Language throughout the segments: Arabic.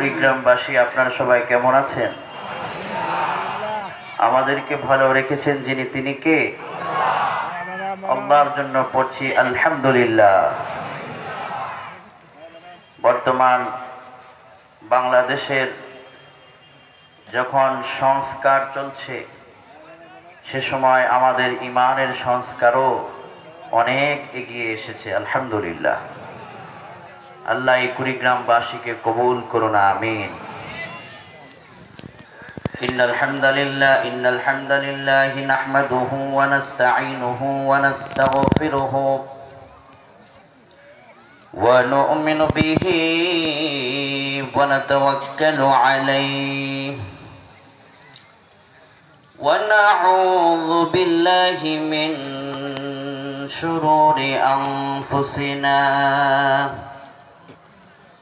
কুড়িগ্রামবাসী, আপনারা সবাই কেমন আছেন? আমাদেরকে ভালো রেখেছেন যিনি তিনি কে? আল্লাহর জন্য পড়ছি আলহামদুলিল্লাহ। বর্তমান বাংলাদেশের যখন সংস্কার চলছে, সে সময় আমাদের ইমানের সংস্কারও অনেক এগিয়ে এসেছে, আলহামদুলিল্লাহ। আল্লাহ এই কুড়িগ্রামবাসীকে কবুল করুন আমিন إن الحمد لله إن الحمد لله نحمده ونستعينه ونستغفره ونؤمن به ونتوكل عليه ونعوذ بالله من شرور أنفسنا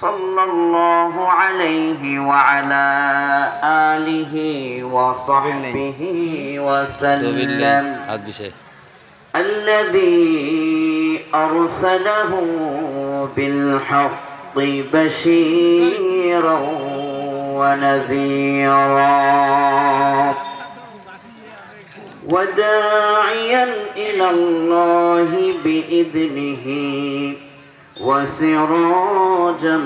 صلى الله عليه وعلى آله وصحبه وسلم. الذي أرسله بالحق بشيرا ونذيرا. وداعيا إلى الله بإذنه. وسراجا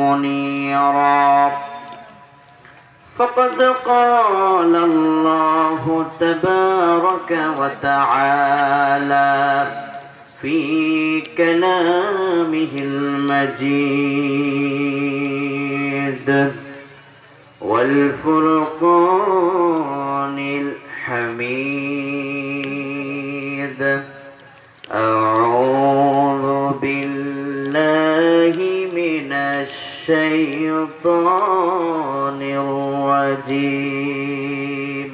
منيرا. فقد قال الله تبارك وتعالى في كلامه المجيد. والفرقان الشيطان الرجيم.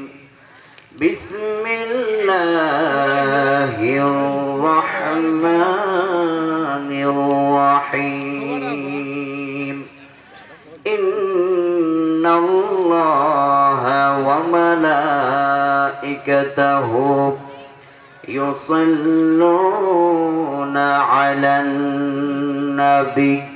بسم الله الرحمن الرحيم. إن الله وملائكته يصلون على النبي.